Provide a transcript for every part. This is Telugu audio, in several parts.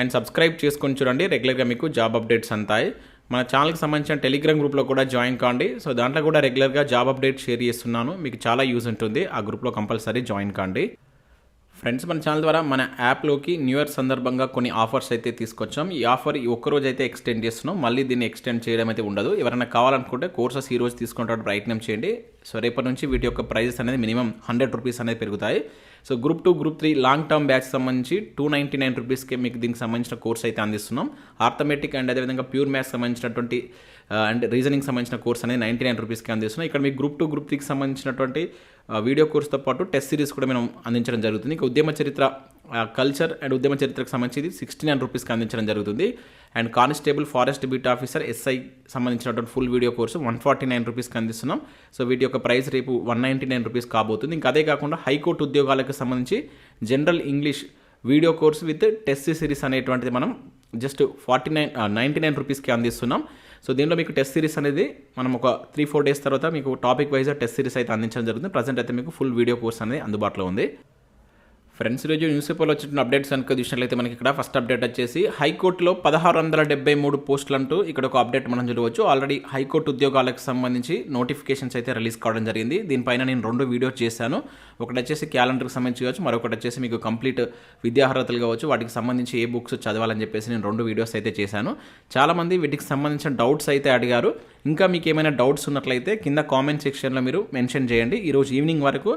అండ్ సబ్స్క్రైబ్ చేసుకొని చూడండి. రెగ్యులర్గా మీకు జాబ్ అప్డేట్స్ అంతాయి. మన ఛానల్కి సంబంధించిన టెలిగ్రామ్ గ్రూప్లో కూడా జాయిన్ కాండి. సో దాంట్లో కూడా రెగ్యులర్గా జాబ్ అప్డేట్ షేర్ చేస్తున్నాను. మీకు చాలా యూజ్ ఉంటుంది. ఆ గ్రూప్లో కంపల్సరీ జాయిన్ కాండి. ఫ్రెండ్స్ మన ఛానల్ ద్వారా మన యాప్లోకి న్యూ ఇయర్ సందర్భంగా కొన్ని ఆఫర్స్ అయితే తీసుకొచ్చాం. ఈ ఆఫర్ ఈ ఒక్కరోజు అయితే ఎక్స్టెండ్ చేస్తున్నాం. మళ్ళీ దీన్ని ఎక్స్టెండ్ చేయడం అయితే ఉండదు. ఎవరైనా కావాలనుకుంటే కోర్సెస్ ఈ రోజు తీసుకుంటే ప్రయత్నం చేయండి. సో రేపటి నుంచి వీటి యొక్క ప్రైజెస్ అనేది మినిమం హండ్రెడ్ రూపీస్ అనేది పెరుగుతాయి. So group two group three long term batch సంబంధించి టూ నైంటీ నైన్ రూపీస్కి మీకు దీనికి సంబంధించిన కోర్స్ అయితే అందిస్తున్నాం. ఆర్థమెటిక్ అండ్ అదేవిధంగా ప్యూర్ మ్యాథ్స్ సంబంధించినటువంటి uh, అండ్ రీజనింగ్ సంబంధించిన కోర్స్ అనేది నైంటీ నైన్ రూపీస్కి అందిస్తున్నాం. ఇక్కడ మీకు గ్రూప్ టూ గ్రూప్ త్రీకి సంబంధించినటువంటి వీడియో కోర్స్తో పాటు టెస్ట్ సిరీస్ కూడా మేము అందించడం జరుగుతుంది. ఇంకా ఉద్యమ చరిత్ర కల్చర్ అండ్ ఉద్యమ చరిత్రకు సంబంధించి సిక్స్టీ నైన్ రూపీస్కి అందించడం జరుగుతుంది. And constable forest beat officer SI సంబంధించినటువంటి full video course one forty nine రూపీస్కి అందిస్తున్నాం. సో వీటి యొక్క ప్రైస్ రేపు వన్ నైంటీ నైన్ రూపీస్ కాబోతుంది. ఇంకా అదే కాకుండా హైకోర్టు ఉద్యోగాలకు సంబంధించి general English video course with test series అనేటువంటిది మనం just forty nine ninety nine రూపీస్కి అందిస్తున్నాం. సో దీనిలో మీకు టెస్ట్ సిరీస్ అనేది మనం ఒక త్రీ ఫోర్ డేస్ తర్వాత మీకు టాపిక్ వైజ్ టెస్ట్ సిరీస్ అయితే అందించడం జరుగుతుంది. ప్రజెంట్ అయితే మీకు ఫుల్ వీడియో కోర్స్ అనేది అందుబాటులో ఉంది. ఫ్రెండ్స్ ఈరోజు న్యూస్ పేపర్లో వచ్చిన అప్డేట్స్ కనుక చూసినట్లయితే మనకి ఇక్కడ ఫస్ట్ అప్డేట్ వచ్చేసి హైకోర్టులో పదహారు వందల డెబ్బై మూడు పోస్టులు అంటూ ఇక్కడ ఒక అప్డేట్ మనం చూడవచ్చు. ఆల్రెడీ హైకోర్టు ఉద్యోగాలకు సంబంధించి నోటిఫికేషన్స్ అయితే రిలీజ్ కావడం జరిగింది. దీనిపైన నేను రెండు వీడియోస్ చేశాను. ఒకటి వచ్చేసి క్యాలెండర్కి సంబంధించి కావచ్చు మరొకటి వచ్చేసి మీకు కంప్లీట్ విద్యార్హతలు కావచ్చు వాటికి సంబంధించి ఏ బుక్స్ చదవాలని చెప్పేసి నేను రెండు వీడియోస్ అయితే చేశాను. చాలామంది వీటికి సంబంధించిన డౌట్స్ అయితే అడిగారు. ఇంకా మీకు ఏమైనా డౌట్స్ ఉన్నట్లయితే కింద కామెంట్ సెక్షన్లో మీరు మెన్షన్ చేయండి. ఈరోజు ఈవినింగ్ వరకు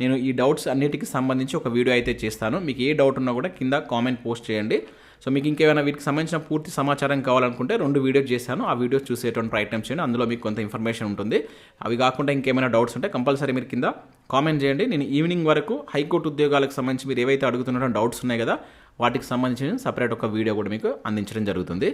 నేను ఈ డౌట్స్ అన్నిటికి సంబంధించి ఒక వీడియో అయితే చేస్తాను. మీకు ఏ డౌట్ ఉన్నా కూడా కింద కామెంట్ పోస్ట్ చేయండి. సో మీకు ఇంకేమైనా వీటికి సంబంధించిన పూర్తి సమాచారం కావాలనుకుంటే రెండు వీడియోస్ చేశాను. ఆ వీడియోస్ చూసేటువంటి ప్రయత్నం చేయండి. అందులో మీకు కొంత ఇన్ఫర్మేషన్ ఉంటుంది. అవి కాకుండా ఇంకేమైనా డౌట్స్ ఉంటే కంపల్సరీ మీరు కింద కామెంట్ చేయండి. నేను ఈవినింగ్ వరకు హైకోర్టు ఉద్యోగాలకు సంబంధించి మీరు ఏవైతే అడుగుతున్న డౌట్స్ ఉన్నాయి కదా వాటికి సంబంధించిన సపరేట్ ఒక వీడియో కూడా మీకు అందించడం జరుగుతుంది.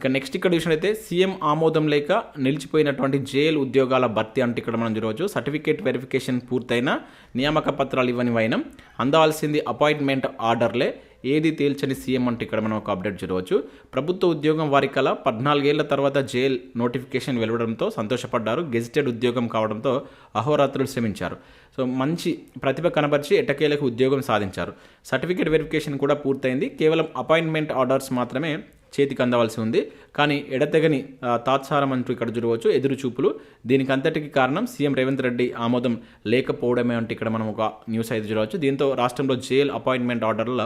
ఇక నెక్స్ట్ ఇక్కడ చూసినట్లయితే సీఎం ఆమోదం లేక నిలిచిపోయినటువంటి జైలు ఉద్యోగాల భర్తీ అంటే ఇక్కడ మనం చూడవచ్చు. సర్టిఫికేట్ వెరిఫికేషన్ పూర్తయిన నియామక పత్రాలు ఇవ్వని వైనం. అందాల్సింది అపాయింట్మెంట్ ఆర్డర్లే ఏది తేల్చని సీఎం అంటే ఇక్కడ మనం ఒక అప్డేట్ చూడవచ్చు. ప్రభుత్వ ఉద్యోగం వారి కల పద్నాలుగేళ్ళ తర్వాత జైల్ నోటిఫికేషన్ వెలువడంతో సంతోషపడ్డారు. గెజిటెడ్ ఉద్యోగం కావడంతో అహోరాత్రులు శ్రమించారు. సో మంచి ప్రతిభ కనబరిచి ఎటకేలకు ఉద్యోగం సాధించారు. సర్టిఫికేట్ వెరిఫికేషన్ కూడా పూర్తయింది. కేవలం అపాయింట్మెంట్ ఆర్డర్స్ మాత్రమే చేతికి అందవలసి ఉంది. కానీ ఎడతెగని తాత్సారం అంటూ ఇక్కడ చూడవచ్చు ఎదురు చూపులు దీనికి అంతటికి కారణం సీఎం రేవంత్ రెడ్డి ఆమోదం లేకపోవడమే అంటే ఇక్కడ మనం ఒక న్యూస్ అయితే చూడవచ్చు. దీంతో రాష్ట్రంలో జైల్ అపాయింట్మెంట్ ఆర్డర్ల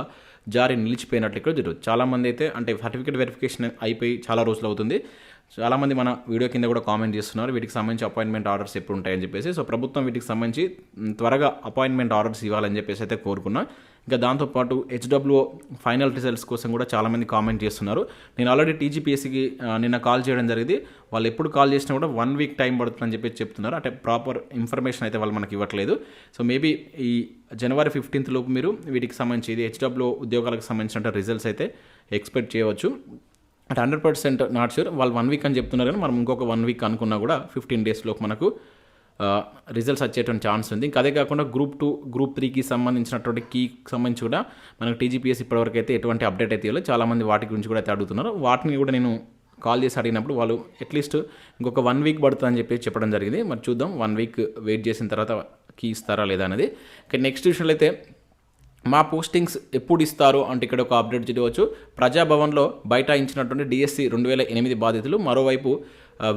జారీ నిలిచిపోయినట్లు ఇక్కడ చూడవచ్చు. చాలామంది అయితే అంటే సర్టిఫికేట్ వెరిఫికేషన్ అయిపోయి చాలా రోజులు అవుతుంది. చాలామంది మన వీడియో కింద కూడా కామెంట్ చేస్తున్నారు. వీటికి సంబంధించి అపాయింట్మెంట్ ఆర్డర్స్ ఎప్పుడు ఉంటాయని చెప్పేసి. సో ప్రభుత్వం వీటికి సంబంధించి త్వరగా అపాయింట్మెంట్ ఆర్డర్స్ ఇవ్వాలని చెప్పేసి అయితే కోరుకున్నా. ఇంకా దాంతోపాటు హెచ్డబ్ల్యూ ఫైనల్ రిజల్ట్స్ కోసం కూడా చాలామంది కామెంట్ చేస్తున్నారు. నేను ఆల్రెడీ టీజీపీఎస్సీకి నిన్న కాల్ చేయడం జరిగింది. వాళ్ళు ఎప్పుడు కాల్ చేసినా కూడా వన్ వీక్ టైం పడుతుందని చెప్పి చెప్తున్నారు. అంటే ప్రాపర్ ఇన్ఫర్మేషన్ అయితే వాళ్ళు మనకి ఇవ్వట్లేదు. సో మేబీ ఈ జనవరి ఫిఫ్టీన్త్ లోపు మీరు వీటికి సంబంధించి ఇది హెచ్డబ్ల్యూ ఉద్యోగాలకు సంబంధించిన రిజల్ట్స్ అయితే ఎక్స్పెక్ట్ చేయవచ్చు. అంటే హండ్రెడ్ పర్సెంట్ నాట్ షూర్ వాళ్ళు వన్ వీక్ అని చెప్తున్నారు కానీ మనం ఇంకొక వన్ వీక్ అనుకున్నా కూడా ఫిఫ్టీన్ డేస్లోకి మనకు రిజల్ట్స్ వచ్చేటువంటి ఛాన్స్ ఉంది. ఇంకా అదే కాకుండా గ్రూప్ టూ గ్రూప్ త్రీకి సంబంధించినటువంటి కీకి సంబంధించి కూడా మనకు టీజీపీఎస్ ఇప్పటివరకు అయితే ఎటువంటి అప్డేట్ అయితే ఇవ్వలేదు. చాలామంది వాటి గురించి కూడా అయితే అడుగుతున్నారు. వాటిని కూడా నేను కాల్ చేసి అడిగినప్పుడు వాళ్ళు అట్లీస్ట్ ఇంకొక వన్ వీక్ పడుతుందని చెప్పి చెప్పడం జరిగింది. మరి చూద్దాం వన్ వీక్ వెయిట్ చేసిన తర్వాత కీ ఇస్తారా లేదా అనేది. నెక్స్ట్ విషయంలో అయితే మా పోస్టింగ్స్ ఎప్పుడు ఇస్తారు అంటే ఇక్కడ ఒక అప్డేట్ చూడవచ్చు ప్రజాభవన్లో బైఠాయించినటువంటి డిఎస్సి రెండు వేల ఎనిమిది బాధితులు మరోవైపు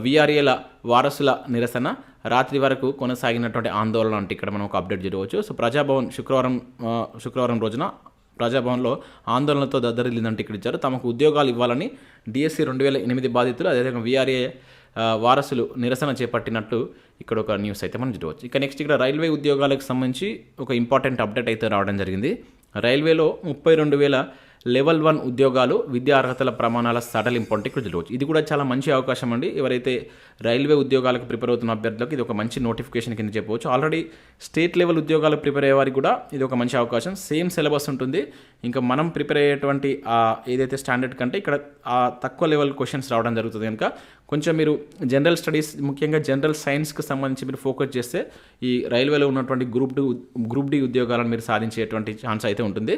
విఆర్ఏల వారసుల నిరసన రాత్రి వరకు కొనసాగినటువంటి ఆందోళన అంటే ఇక్కడ మనం ఒక అప్డేట్ చూడవచ్చు సో ప్రజాభవన్ శుక్రవారం శుక్రవారం రోజున ప్రజాభవన్లో ఆందోళనతో దద్దరిల్లిందంటే ఇక్కడ ఇచ్చారు. తమకు ఉద్యోగాలు ఇవ్వాలని డిఎస్సి రెండు వేల ఎనిమిది బాధితులు అదేవిధంగా విఆర్ఏ వారసులు నిరసన చేపట్టినట్లు ఇక్కడ ఒక న్యూస్ అయితే మనం చూడవచ్చు. ఇక నెక్స్ట్ ఇక్కడ రైల్వే ఉద్యోగాలకు సంబంధించి ఒక ఇంపార్టెంట్ అప్డేట్ అయితే రావడం జరిగింది. రైల్వేలో ముప్పై రెండు వేల లెవెల్ వన్ ఉద్యోగాలు విద్యా అర్హతల ప్రమాణాల సడలింపు అంటే ఇక్కడ చూడవచ్చు. ఇది కూడా చాలా మంచి అవకాశం అండి. ఎవరైతే రైల్వే ఉద్యోగాలకు ప్రిపేర్ అవుతున్న అభ్యర్థులకు ఇది ఒక మంచి నోటిఫికేషన్ కింద చెప్పవచ్చు. ఆల్రెడీ స్టేట్ లెవెల్ ఉద్యోగాలు ప్రిపేర్ అయ్యే వారికి కూడా ఇది ఒక మంచి అవకాశం. సేమ్ సిలబస్ ఉంటుంది. ఇంకా మనం ప్రిపేర్ అయ్యేటువంటి ఏదైతే స్టాండర్డ్ కంటే ఇక్కడ ఆ తక్కువ లెవెల్ క్వశ్చన్స్ రావడం జరుగుతుంది కనుక కొంచెం మీరు జనరల్ స్టడీస్ ముఖ్యంగా జనరల్ సైన్స్కి సంబంధించి మీరు ఫోకస్ చేస్తే ఈ రైల్వేలో ఉన్నటువంటి గ్రూప్ డి గ్రూప్ డి ఉద్యోగాలను మీరు సాధించేటువంటి ఛాన్స్ అయితే ఉంటుంది.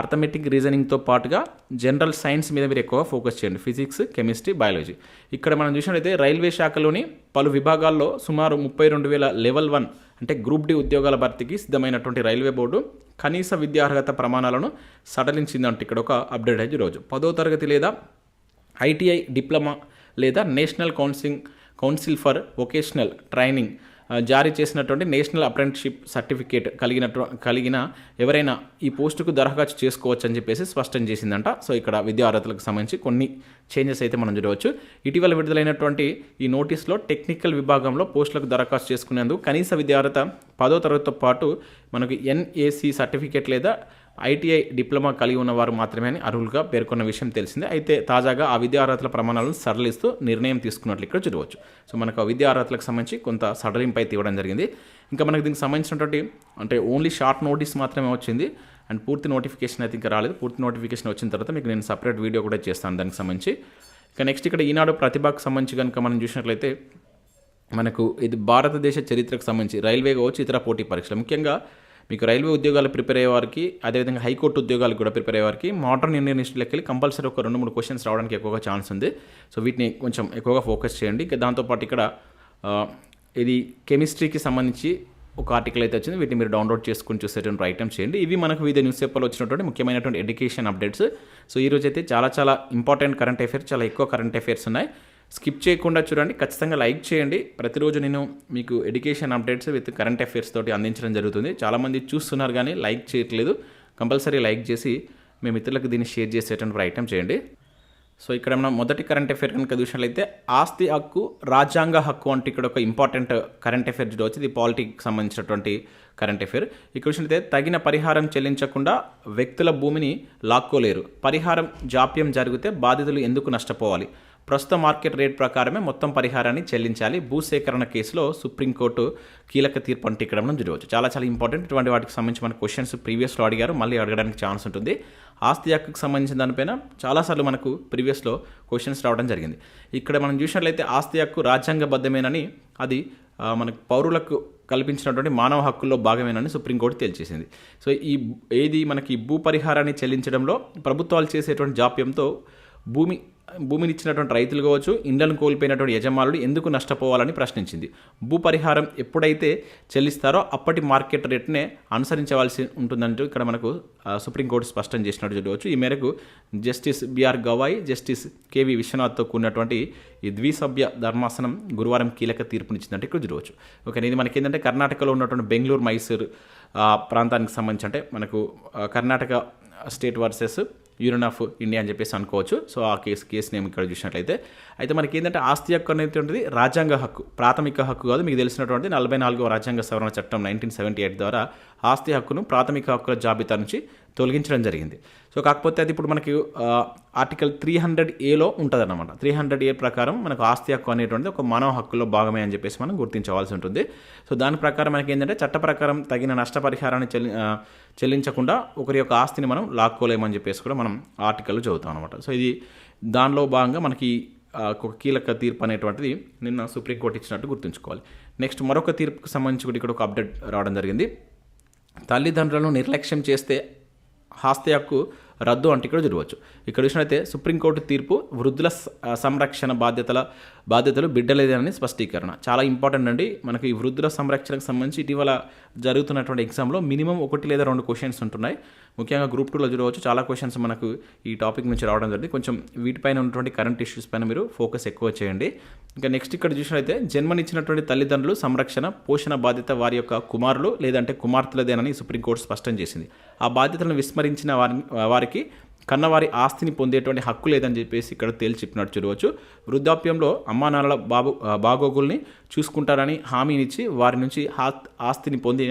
ఆర్థమెటిక్ రీజనింగ్తో పాటుగా జనరల్ సైన్స్ మీద మీరు ఎక్కువ ఫోకస్ చేయండి. ఫిజిక్స్ కెమిస్ట్రీ బయాలజీ ఇక్కడ మనం చూసినట్లయితే రైల్వే శాఖలోని పలు విభాగాల్లో సుమారు ముప్పై రెండు వేల లెవెల్ వన్ అంటే గ్రూప్ డి ఉద్యోగాల భర్తీకి సిద్ధమైనటువంటి రైల్వే బోర్డు కనీస విద్యార్హత ప్రమాణాలను సడలించిందంటే ఇక్కడ ఒక అప్డేట్ అయ్యి రోజు. పదో తరగతి లేదా ఐటీఐ డిప్లొమా లేదా national counselling council for vocational training జారీ చేసినటువంటి నేషనల్ అప్రెంటిషిప్ సర్టిఫికేట్ కలిగిన కలిగిన ఎవరైనా ఈ పోస్టుకు దరఖాస్తు చేసుకోవచ్చు అని చెప్పేసి స్పష్టం చేసిందంట. సో ఇక్కడ విద్యా అర్హతలకు సంబంధించి కొన్ని చేంజెస్ అయితే మనం చూడవచ్చు. ఇటీవల విడుదలైనటువంటి ఈ నోటీస్లో టెక్నికల్ విభాగంలో పోస్టులకు దరఖాస్తు చేసుకునేందుకు కనీస విద్యార్హత పదో తరగతితో పాటు మనకు ఎన్ఏసి సర్టిఫికేట్ లేదా ఐటీఐ డిప్లొమా కలిగి ఉన్నవారు మాత్రమే అని అర్హులుగా పేర్కొన్న విషయం తెలిసిందే. అయితే తాజాగా ఆ విద్యా అర్హతల ప్రమాణాలను సడలిస్తూ నిర్ణయం తీసుకున్నట్లు ఇక్కడ చూడవచ్చు. సో మనకు ఆ విద్యా అర్హతలకు సంబంధించి కొంత సడలింపు అయితే ఇవ్వడం జరిగింది. ఇంకా మనకు దీనికి సంబంధించినటువంటి అంటే ఓన్లీ షార్ట్ నోటీస్ మాత్రమే వచ్చింది. అండ్ పూర్తి నోటిఫికేషన్ అయితే ఇంకా రాలేదు. పూర్తి నోటిఫికేషన్ వచ్చిన తర్వాత మీకు నేను సపరేట్ వీడియో కూడా చేస్తాను దానికి సంబంధించి. ఇక నెక్స్ట్ ఇక్కడ ఈనాడు ప్రతిభకు సంబంధించి కనుక మనం చూసినట్లయితే మనకు ఇది భారతదేశ చరిత్రకు సంబంధించి రైల్వే కావచ్చు ఇతర పోటీ పరీక్షలు. ముఖ్యంగా మీకు రైల్వే ఉద్యోగాలు ప్రిపేర్ అయ్యే వారికి అదేవిధంగా హైకోర్టు ఉద్యోగాలకు కూడా ప్రిపేర్ అయ్యే వారికి మోడర్న్ ఇండియన్ హిస్టరీకి వెళ్ళి కంపల్సరీ ఒక రెండు మూడు క్వశ్చన్స్ రావడానికి ఎక్కువగా ఛాన్స్ ఉంది. సో వీటిని కొంచెం ఎక్కువగా ఫోకస్ చేయండి. దాంతోపాటు ఇక్కడ ఇది కెమిస్ట్రీకి సంబంధించి ఒక ఆర్టికల్ అయితే వచ్చింది. వీటిని మీరు డౌన్లోడ్ చేసుకుని చూసేటువంటి ఐటమ్ చేయండి. ఇవి మనకు వివిధ న్యూస్ పేపర్లో వచ్చినటువంటి ముఖ్యమైనటువంటి ఎడ్యుకేషన్ అప్డేట్స్ సో ఈ అయితే చాలా చాలా ఇంపార్టెంట్ కరెంట్ అఫైర్స్ చాలా ఎక్కువ కరెంట్ అఫైర్స్ ఉన్నాయి. స్కిప్ చేయకుండా చూడండి. ఖచ్చితంగా లైక్ చేయండి. ప్రతిరోజు నేను మీకు education updates with current affairs తోటి అందించడం జరుగుతుంది. చాలామంది చూస్తున్నారు కానీ లైక్ చేయట్లేదు. కంపల్సరీ లైక్ చేసి మీ మిత్రులకు దీన్ని షేర్ చేసేటువంటి ప్రయత్నం చేయండి. సో ఇక్కడ మనం మొదటి కరెంట్ అఫైర్ కనుక చూసినట్లయితే ఆస్తి హక్కు రాజ్యాంగ హక్కు అంటే ఇక్కడ ఒక ఇంపార్టెంట్ కరెంట్ అఫైర్ చూడవచ్చు. ఇది పాలిటిక్స్ సంబంధించినటువంటి కరెంట్ అఫైర్. ఇక్కడ చూసినట్లయితే తగిన పరిహారం చెల్లించకుండా వ్యక్తుల భూమిని లాక్కోలేరు. పరిహారం జాప్యం జరిగితే బాధితులు ఎందుకు నష్టపోవాలి? ప్రస్తుత మార్కెట్ రేట్ ప్రకారమే మొత్తం పరిహారాన్ని చెల్లించాలి. భూసేకరణ కేసులో సుప్రీంకోర్టు కీలక తీర్పు అంటే ఇక్కడ మనం చాలా చాలా ఇంపార్టెంట్. ఇటువంటి వాటికి సంబంధించి మన క్వశ్చన్స్ ప్రీవియస్లో అడిగారు. మళ్ళీ అడగడానికి ఛాన్స్ ఉంటుంది. ఆస్తి హక్కుకు సంబంధించిన దానిపైన చాలాసార్లు మనకు ప్రీవియస్లో క్వశ్చన్స్ రావడం జరిగింది. ఇక్కడ మనం చూసినట్లయితే ఆస్తి హక్కు రాజ్యాంగబద్ధమేనని అది మనకు పౌరులకు కల్పించినటువంటి మానవ హక్కుల్లో భాగమేనని సుప్రీంకోర్టు తేల్చేసింది సో ఈ ఏది మనకి భూ పరిహారాన్ని చెల్లించడంలో ప్రభుత్వాలు చేసేటువంటి జాప్యంతో భూమి భూమిని ఇచ్చినటువంటి రైతులు కావచ్చు ఇండ్లను కోల్పోయినటువంటి యజమానులు ఎందుకు నష్టపోవాలని ప్రశ్నించింది. భూ పరిహారం ఎప్పుడైతే చెల్లిస్తారో అప్పటి మార్కెట్ రేట్నే అనుసరించవలసి ఉంటుందంటూ ఇక్కడ మనకు సుప్రీంకోర్టు స్పష్టం చేసినట్టు చూడవచ్చు ఈ మేరకు justice BR Gavai justice KV విశ్వనాథ్తో కూడినటువంటి ఈ ద్విసభ్య ధర్మాసనం గురువారం కీలక తీర్పునిచ్చిందంటే ఇక్కడ చూడవచ్చు. ఓకే ఇది మనకి ఏంటంటే కర్ణాటకలో ఉన్నటువంటి బెంగళూరు మైసూరు ప్రాంతానికి సంబంధించి అంటే మనకు Karnataka state versus union of India అని చెప్పేసి అనుకోవచ్చు. సో ఆ కేసు కేసు నేమ్ ఇక్కడ చూసినట్లయితే. అయితే మనకి ఏంటంటే ఆస్తి హక్కు ఉంటుంది రాజ్యాంగ హక్కు ప్రాథమిక హక్కు కాదు. మీకు తెలిసినటువంటి నలభై నాలుగో రాజ్యాంగ సవరణ చట్టం నైన్టీన్ సెవెంటీ ఎయిట్ ద్వారా ఆస్తి హక్కును ప్రాథమిక హక్కుల జాబితా నుంచి తొలగించడం జరిగింది. సో కాకపోతే అది ఇప్పుడు మనకి ఆర్టికల్ త్రీ హండ్రెడ్ ఏలో ఉంటుంది అనమాట త్రీ హండ్రెడ్ ఏ ప్రకారం మనకు ఆస్తి హక్కు అనేటువంటిది ఒక మానవ హక్కులో భాగమే అని చెప్పేసి మనం గుర్తించవలసి ఉంటుంది. సో దాని ప్రకారం మనకి ఏంటంటే చట్ట ప్రకారం తగిన నష్టపరిహారాన్ని చెల్లి చెల్లించకుండా ఒకరి యొక్క ఆస్తిని మనం లాక్కోలేమని చెప్పేసి కూడా మనం ఆర్టికల్ చదువుతాం అనమాట సో ఇది దానిలో భాగంగా మనకి ఒక కీలక తీర్పు అనేటువంటిది నిన్న సుప్రీంకోర్టు ఇచ్చినట్టు గుర్తుంచుకోవాలి. నెక్స్ట్ మరొక తీర్పుకు సంబంధించి కూడా ఇక్కడ ఒక అప్డేట్ రావడం జరిగింది. తల్లిదండ్రులను నిర్లక్ష్యం చేస్తే ఆస్తి హక్కు రద్దు అంటే ఇక్కడ చూడవచ్చు ఇక్కడ చూసినట్లయితే సుప్రీంకోర్టు తీర్పు వృద్ధుల సంరక్షణ బాధ్యతల బాధ్యతలు బిడ్డలేదని స్పష్టీకరణ. చాలా ఇంపార్టెంట్ అండి. మనకి ఈ వృద్ధుల సంరక్షణకు సంబంధించి ఇటీవల జరుగుతున్నటువంటి ఎగ్జామ్లో మినిమం ఒకటి లేదా రెండు క్వశ్చన్స్ ఉంటున్నాయి. ముఖ్యంగా గ్రూప్ టూలో చూడవచ్చు. చాలా క్వశ్చన్స్ మనకు ఈ టాపిక్ నుంచి రావడం జరిగింది. కొంచెం వీటిపైన ఉన్నటువంటి కరెంట్ ఇష్యూస్ పైన మీరు ఫోకస్ ఎక్కువ చేయండి. ఇంకా నెక్స్ట్ ఇక్కడ చూసినట్లయితే జన్మనిచ్చినటువంటి తల్లిదండ్రులు సంరక్షణ పోషణ బాధ్యత వారి యొక్క కుమారులు లేదంటే కుమార్తెలదేనని సుప్రీంకోర్టు స్పష్టం చేసింది. ఆ బాధ్యతలను విస్మరించిన వారి వారికి కన్నవారి ఆస్తిని పొందేటువంటి హక్కు లేదని చెప్పేసి ఇక్కడ తేల్చిప్పినట్టు చూడవచ్చు. వృద్ధాప్యంలో అమ్మా నాన్నల బాబు బాగోగుల్ని చూసుకుంటారని హామీనిచ్చి వారి నుంచి ఆస్తిని పొంది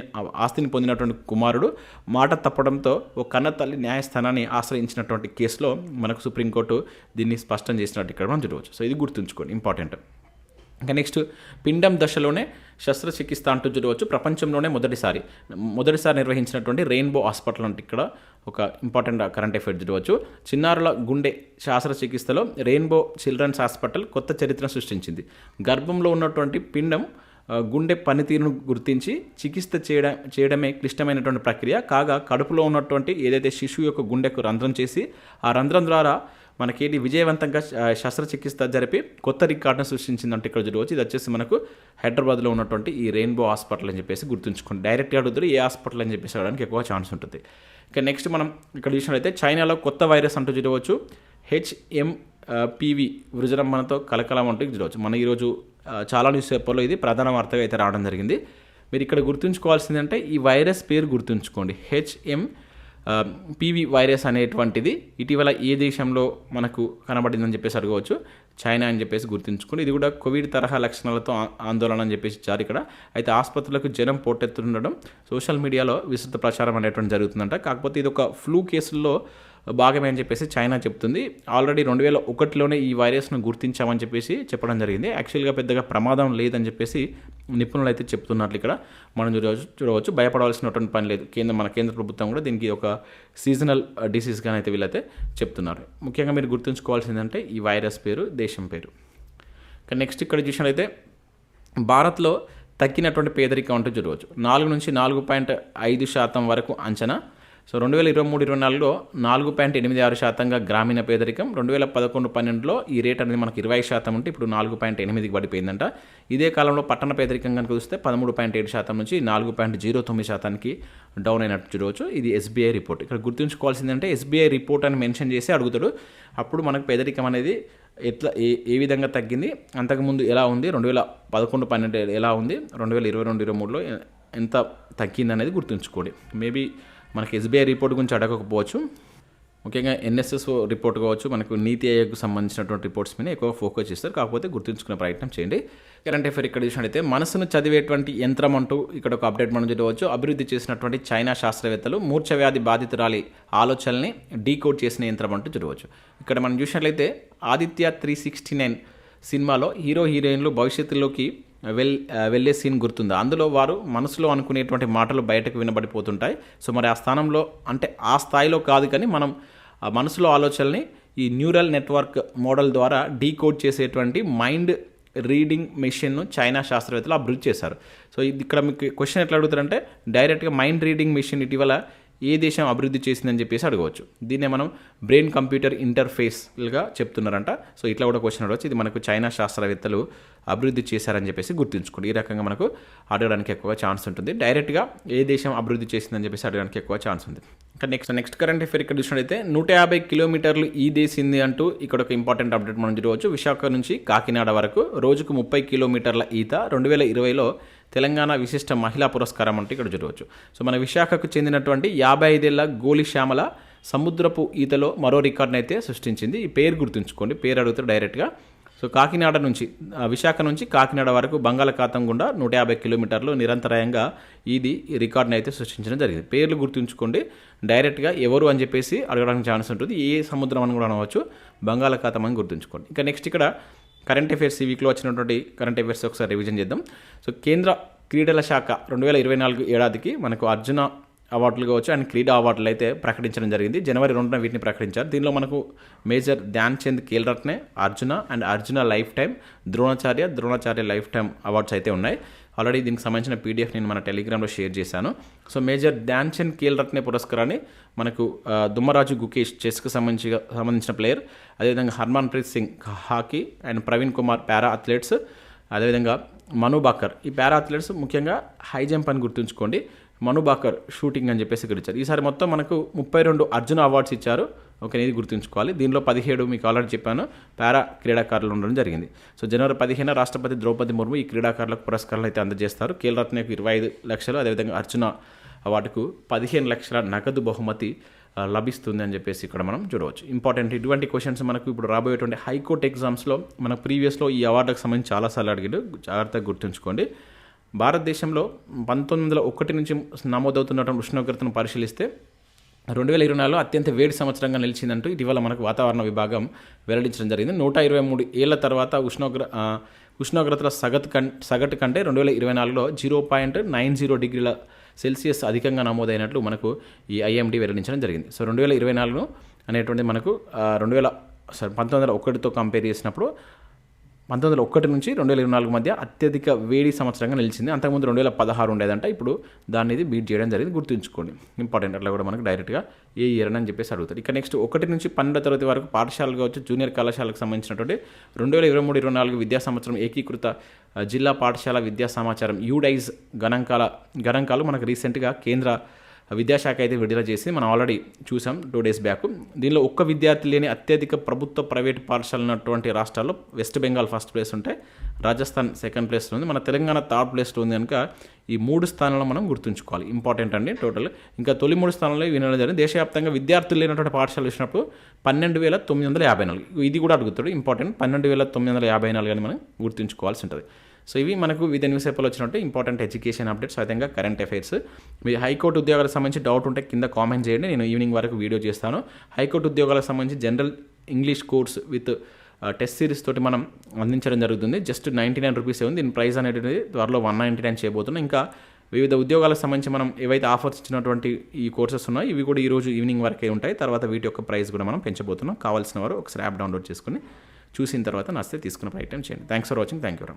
ఆస్తిని పొందినటువంటి కుమారుడు మాట తప్పడంతో ఓ కన్న తల్లి న్యాయస్థానాన్ని ఆశ్రయించినటువంటి కేసులో మనకు సుప్రీంకోర్టు దీన్ని స్పష్టం చేసినట్టు ఇక్కడ మనం చూడవచ్చు. సో ఇది గుర్తుంచుకోండి ఇంపార్టెంట్. ఇంకా నెక్స్ట్ పిండం దశలోనే శస్త్రచికిత్స అంటూ చూడవచ్చు. ప్రపంచంలోనే మొదటిసారి మొదటిసారి నిర్వహించినటువంటి రెయిన్బో హాస్పిటల్ అంటే ఇక్కడ ఒక ఇంపార్టెంట్ కరెంట్ అఫైర్ చూడవచ్చు. చిన్నారుల గుండె శస్త్రచికిత్సలో రెయిన్బో చిల్డ్రన్స్ హాస్పిటల్ కొత్త చరిత్ర సృష్టించింది. గర్భంలో ఉన్నటువంటి పిండం గుండె పనితీరును గుర్తించి చికిత్స చేయడం చేయడమే క్లిష్టమైనటువంటి ప్రక్రియ. కాగా కడుపులో ఉన్నటువంటి ఏదైతే శిశువు యొక్క గుండెకు రంధ్రం చేసి ఆ రంధ్రం ద్వారా మనకేంటి విజయవంతంగా శస్త్రచికిత్స జరిపి కొత్త రికార్డును సృష్టించిందంటే ఇక్కడ చూడవచ్చు. ఇది వచ్చేసి మనకు హైదరాబాద్లో ఉన్నటువంటి ఈ రెయిన్బో హాస్పిటల్ అని చెప్పేసి గుర్తుంచుకోండి. డైరెక్ట్గా అడుగుతారు ఏ హాస్పిటల్ అని చెప్పేసి అడగడానికి ఎక్కువ ఛాన్స్ ఉంటుంది. ఇక నెక్స్ట్ మనం ఇక్కడ చూసినట్లయితే చైనాలో కొత్త వైరస్ అంటూ చూడవచ్చు. హెచ్ఎం పీవీ విజృంభణతో కలకలం అంటూ చూడవచ్చు. మన ఈరోజు చాలా న్యూస్ పేపర్లో ఇది ప్రధాన వార్తగా అయితే రావడం జరిగింది. మీరు ఇక్కడ గుర్తుంచుకోవాల్సిందంటే ఈ వైరస్ పేరు గుర్తుంచుకోండి. హెచ్ఎం పీవీ వైరస్ అనేటువంటిది ఇటీవల ఏ దేశంలో మనకు కనబడిందని చెప్పేసి అడగవచ్చు. చైనా అని చెప్పేసి గుర్తుంచుకోండి. ఇది కూడా కోవిడ్ తరహా లక్షణాలతో ఆందోళన అని చెప్పేసి ఇచ్చారు ఇక్కడ. అయితే ఆసుపత్రులకు జనం పోటెత్తుండడం సోషల్ మీడియాలో విస్తృత ప్రచారం అనేటువంటి జరుగుతుందంట. కాకపోతే ఇది ఒక ఫ్లూ కేసుల్లో భాగమే అని చెప్పేసి చైనా చెప్తుంది. ఆల్రెడీ రెండు వేల ఒకటిలోనే ఈ వైరస్ను గుర్తించామని చెప్పేసి చెప్పడం జరిగింది. యాక్చువల్గా పెద్దగా ప్రమాదం లేదని చెప్పేసి నిపుణులు అయితే చెప్తున్నట్లు ఇక్కడ మనం చూడవచ్చు చూడవచ్చు. భయపడవలసినటువంటి పని లేదు. కేంద్ర మన కేంద్ర ప్రభుత్వం కూడా దీనికి ఒక సీజనల్ డిసీజ్గా uh, అయితే వీళ్ళైతే చెప్తున్నారు. ముఖ్యంగా మీరు గుర్తుంచుకోవాల్సిందంటే ఈ వైరస్ పేరు దేశం పేరు. నెక్స్ట్ ఇక్కడ చూసినట్లయితే భారత్లో తగ్గినటువంటి పేదరికం అంటూ చూడవచ్చు. నాలుగు నుంచి నాలుగు పాయింట్ ఐదు శాతం వరకు అంచనా సో రెండు వేల ఇరవై మూడు ఇరవై నాలుగులో నాలుగు పాయింట్ ఎనిమిది ఆరు శాతంగా గ్రామీణ పేదరికం రెండు వేల పదకొండు పన్నెండులో ఈ రేట్ అనేది మనకి ఇరవై శాతం ఉంటే ఇప్పుడు నాలుగు పాయింట్ ఎనిమిదికి పడిపోయిందంట. ఇదే కాలంలో పట్టణ పేదరికం కనుక చూస్తే పదమూడు పాయింట్ ఏడు శాతం నుంచి నాలుగు పాయింట్ జీరో తొమ్మిది శాతానికి డౌన్ అయినట్టు చూడవచ్చు. ఇది ఎస్బీఐ రిపోర్ట్. ఇక్కడ గుర్తుంచుకోవాల్సిందంటే ఎస్బీఐ రిపోర్ట్ అని మెన్షన్ చేసి అడుగుతాడు. అప్పుడు మనకు పేదరికం అనేది ఎట్లా ఏ ఏ విధంగా తగ్గింది అంతకుముందు ఎలా ఉంది రెండు వేల పదకొండు పన్నెండు ఎలా ఉంది రెండు వేల ఇరవై రెండు ఇరవై మూడులో ఎంత తగ్గింది అనేది గుర్తుంచుకోండి. మేబీ మనకి ఎస్బీఐ రిపోర్ట్ గురించి అడగకపోవచ్చు. ముఖ్యంగా ఎన్ఎస్ఎస్ రిపోర్ట్ కావచ్చు మనకు నీతి ఆయోగ్కు సంబంధించినటువంటి రిపోర్ట్స్ మీద ఎక్కువ ఫోకస్ చేస్తారు. కాకపోతే గుర్తుంచుకునే ప్రయత్నం చేయండి. కరెంట్ అఫేర్ ఇక్కడ చూసినట్టయితే మనసును చదివేటువంటి యంత్రం అంటూ ఇక్కడ ఒక అప్డేట్ మనం చూడవచ్చు. అభివృద్ధి చేసినటువంటి చైనా శాస్త్రవేత్తలు మూర్ఛ వ్యాధి బాధితురాలి ఆలోచనల్ని డీకోడ్ చేసిన యంత్రం అంటూ చూడవచ్చు. ఇక్కడ మనం చూసినట్లయితే ఆదిత్య త్రీ సిక్స్టీ నైన్ సినిమాలో హీరో హీరోయిన్లు భవిష్యత్తులోకి వెల్ వెళ్ళే సీన్ గుర్తుందా? అందులో వారు మనసులో అనుకునేటువంటి మాటలు బయటకు వినబడిపోతుంటాయి. సో మరి ఆ స్థానంలో అంటే ఆ స్థాయిలో కాదు కానీ మనం మనసులో ఆలోచనల్ని ఈ న్యూరల్ నెట్వర్క్ మోడల్ ద్వారా డీకోడ్ చేసేటువంటి మైండ్ రీడింగ్ మెషిన్ను చైనా శాస్త్రవేత్తలు అభివృద్ధి చేశారు. సో ఇది ఇక్కడ మీకు క్వశ్చన్ ఎట్లా అడుగుతారంటే డైరెక్ట్గా మైండ్ రీడింగ్ మెషిన్ ఇటీవల ఏ దేశం అభివృద్ధి చేసిందని చెప్పేసి అడగవచ్చు. దీన్నే మనం బ్రెయిన్ కంప్యూటర్ ఇంటర్ఫేస్గా చెప్తున్నారంట. సో ఇట్లా కూడా క్వశ్చన్ అడగవచ్చు ఇది మనకు చైనా శాస్త్రవేత్తలు అభివృద్ధి చేశారని చెప్పేసి గుర్తుంచుకోండి. ఈ రకంగా మనకు అడగడానికి ఎక్కువ ఛాన్స్ ఉంటుంది. డైరెక్ట్గా ఏ దేశం అభివృద్ధి చేసిందని చెప్పేసి అడగడానికి ఎక్కువ ఛాన్స్ ఉంది. ఇంకా నెక్స్ట్ నెక్స్ట్ కరెంట్ అఫేర్ ఇక్కడ చూసినట్లయితే నూట యాభై కిలోమీటర్లు ఈ దేశింది అంటూ ఇక్కడ ఒక ఇంపార్టెంట్ అప్డేట్ మనం చూడవచ్చు. విశాఖ నుంచి కాకినాడ వరకు రోజుకు ముప్పై కిలోమీటర్ల ఈత రెండు వేల ఇరవైలో తెలంగాణ విశిష్ట మహిళా పురస్కారం అంటే ఇక్కడ చూడవచ్చు. సో మన విశాఖకు చెందినటువంటి యాభై ఐదేళ్ళ గోలి శ్యామల సముద్రపు ఈతలో మరో రికార్డును అయితే సృష్టించింది. ఈ పేరు గుర్తుంచుకోండి. పేరు అడుగుతారు డైరెక్ట్గా. సో కాకినాడ నుంచి విశాఖ నుంచి కాకినాడ వరకు బంగాళాఖాతం గుండా నూట యాభై కిలోమీటర్లు నిరంతరాయంగా ఇది ఈ రికార్డుని అయితే సృష్టించడం జరిగింది. పేర్లు గుర్తుంచుకోండి. డైరెక్ట్గా ఎవరు అని చెప్పేసి అడగడానికి ఛాన్స్ ఉంటుంది. ఏ సముద్రం అని కూడా అనవచ్చు. బంగాళాఖాతం అని గుర్తుంచుకోండి. ఇంకా నెక్స్ట్ ఇక్కడ కరెంట్ అఫైర్స్ ఈ వీక్లో వచ్చినటువంటి కరెంట్ అఫైర్స్ ఒకసారి రివిజన్ చేద్దాం. సో కేంద్ర క్రీడల శాఖ రెండు వేల ఇరవై నాలుగు ఏడాదికి మనకు అర్జున అవార్డులు కావచ్చు అండ్ క్రీడా అవార్డులు అయితే ప్రకటించడం జరిగింది. జనవరి రెండున వీటిని ప్రకటించారు. దీనిలో మనకు major Dhyan Chand కేల్రత్నే Arjuna and Arjuna lifetime Dronacharya Dronacharya lifetime awards అయితే ఉన్నాయి. ఆల్రెడీ దీనికి సంబంధించిన పీడిఎఫ్ నేను మన టెలిగ్రామ్లో షేర్ చేశాను. సో మేజర్ ధ్యాన్ చంద్ రత్నే పురస్కారాన్ని మనకు దుమ్మరాజు గుకేష్ చెస్కి సంబంధించి సంబంధించిన ప్లేయర్. అదేవిధంగా Harmanpreet Singh hockey and Praveen Kumar para athletes. అదేవిధంగా మను బాకర్. ఈ పారా అథ్లెట్స్ ముఖ్యంగా హై జంప్ అని గుర్తుంచుకోండి. మను బాకర్ షూటింగ్ అని చెప్పేసి ఇక్కడ ఇచ్చారు ఈసారి మొత్తం మనకు ముప్పై రెండు అర్జున అవార్డ్స్ ఇచ్చారు. ఓకే ఇది గుర్తుంచుకోవాలి. దీనిలో పదిహేడు మీకు ఆల్రెడీ చెప్పాను. పారా క్రీడాకారులు ఉండడం జరిగింది. సో జనవరి పదిహేను రాష్ట్రపతి ద్రౌపది ముర్ము ఈ క్రీడాకారులకు పురస్కారాలు అయితే అందజేస్తారు. కేలరత్నకు ఇరవై ఐదు లక్షలు అదేవిధంగా అర్జున అవార్డుకు పదిహేను లక్షల నగదు బహుమతి లభిస్తుంది అని చెప్పేసి ఇక్కడ మనం చూడవచ్చు. ఇంపార్టెంట్ ఇటువంటి క్వశ్చన్స్ మనకు ఇప్పుడు రాబోయేటువంటి హైకోర్టు ఎగ్జామ్స్లో మన ప్రీవియస్లో ఈ అవార్డుకు సంబంధించి చాలాసార్లు అడిగాడు. జాగ్రత్తగా గుర్తుంచుకోండి. భారతదేశంలో పంతొమ్మిది వందల ఒకటి నుంచి నమోదవుతున్నటువంటి ఉష్ణోగ్రతను పరిశీలిస్తే రెండు వేల ఇరవై నాలుగులో అత్యంత వేడి సంవత్సరంగా నిలిచిందంటూ ఇటీవల మనకు వాతావరణ విభాగం వెల్లడించడం జరిగింది. నూట ఇరవై మూడు ఏళ్ళ తర్వాత ఉష్ణోగ్ర ఉష్ణోగ్రతల సగటు కం సగటు కంటే రెండు వేల ఇరవై నాలుగులో జీరో పాయింట్ నైన్ జీరో డిగ్రీల సెల్సియస్ అధికంగా నమోదైనట్లు మనకు ఈ ఐఎండి వెల్లడించడం జరిగింది. సో రెండు వేల ఇరవై నాలుగు అనేటువంటి మనకు రెండు వేల సారీ పంతొమ్మిది వందల ఒకటితో కంపేర్ చేసినప్పుడు పంతొమ్మిది వందల ఒకటి నుంచి రెండు వేల ఇరవై నాలుగు మధ్య అత్యధిక వేడి సంవత్సరంగా నిలిచింది. అంతకుముందు రెండు వేల పదహారు ఉండేదంట ఇప్పుడు దాన్ని ఇది బీట్ చేయడం జరిగింది. గుర్తుంచుకోండి. ఇంపార్టెంట్ అట్లా కూడా మనకు డైరెక్ట్గా ఏ ఇయర్ అని చెప్పేసి అడుగుతారు. ఇక నెక్స్ట్ ఒకటి నుంచి పన్నెండో తరగతి వరకు పాఠశాలలు కావచ్చు జూనియర్ కళాశాలకు సంబంధించినటువంటి రెండు వేల ఇరవై మూడు ఇరవై నాలుగు విద్యా సంవత్సరం ఏకీకృత జిల్లా పాఠశాల విద్యా సమాచారం యూడైజ్ గణాంకాల గణాంకాలు మనకు రీసెంట్గా కేంద్ర విద్యాశాఖ అయితే విడుదల చేసి మనం ఆల్రెడీ చూసాం టూ డేస్ బ్యాక్ దీనిలో ఒక్క విద్యార్థి లేని అత్యధిక ప్రభుత్వ ప్రైవేట్ పాఠశాలలు ఉన్నటువంటి రాష్ట్రాల్లో వెస్ట్ బెంగాల్ ఫస్ట్ ప్లేస్ ఉంటే రాజస్థాన్ సెకండ్ ప్లేస్లో ఉంది. మన తెలంగాణ థర్డ్ ప్లేస్లో ఉంది కనుక ఈ మూడు స్థానాల్లో మనం గుర్తుంచుకోవాలి. ఇంపార్టెంట్ అండి టోటల్ ఇంకా తొలి మూడు స్థానాల్లో వినడం జరిగింది. దేశవ్యాప్తంగా విద్యార్థులు లేనటువంటి పాఠశాలలు వచ్చినప్పుడు పన్నెండు వేల తొమ్మిది వందల యాభై నాలుగు. ఇది కూడా అడుగుతాడు. ఇంపార్టెంట్ పన్నెండు వేల తొమ్మిది వందల యాభై నాలుగు అని మనం గుర్తుంచుకోవాల్సి ఉంటుంది. సో ఇవి మనకు వివిధ న్యూస్ పేపర్లో వచ్చినట్టు ఇంపార్టెంట్ ఎడ్యుకేషన్ అప్డేట్స్ అదేవిధంగా కరెంట్ అఫైర్స్ మీ హైకోర్టు ఉద్యోగాలకు సంబంధించి డౌట్ ఉంటే కింద కామెంట్ చేయండి. నేను ఈవినింగ్ వరకు వీడియో చేస్తాను. హైకోర్టు ఉద్యోగాలకు సంబంధించి general English course with test series తోటి మనం అందించడం జరుగుతుంది. జస్ట్ నైంటీ నైన్ రూపీస్ ఉంది. దీని ప్రైస్ అనేది త్వరలో వన్ నైంటీ నైన్ చేయబోతున్నాం. ఇంకా వివిధ ఉద్యోగాలకు సంబంధించి మనం ఏవైతే ఆఫర్స్ ఇచ్చినటువంటి ఈ కోర్సెస్ ఉన్నాయో ఇవి కూడా ఈ రోజు ఈవినింగ్ వరకే ఉంటాయి. తర్వాత వీటి యొక్క ప్రైస్ కూడా మనం పెంచబోతున్నాం. కావాల్సిన వారు ఒకసారి యాప్ డౌన్లోడ్ చేసుకుని చూసిన తర్వాత నచ్చితే తీసుకునే ప్రయత్నం చేయండి. Thanks for watching thank you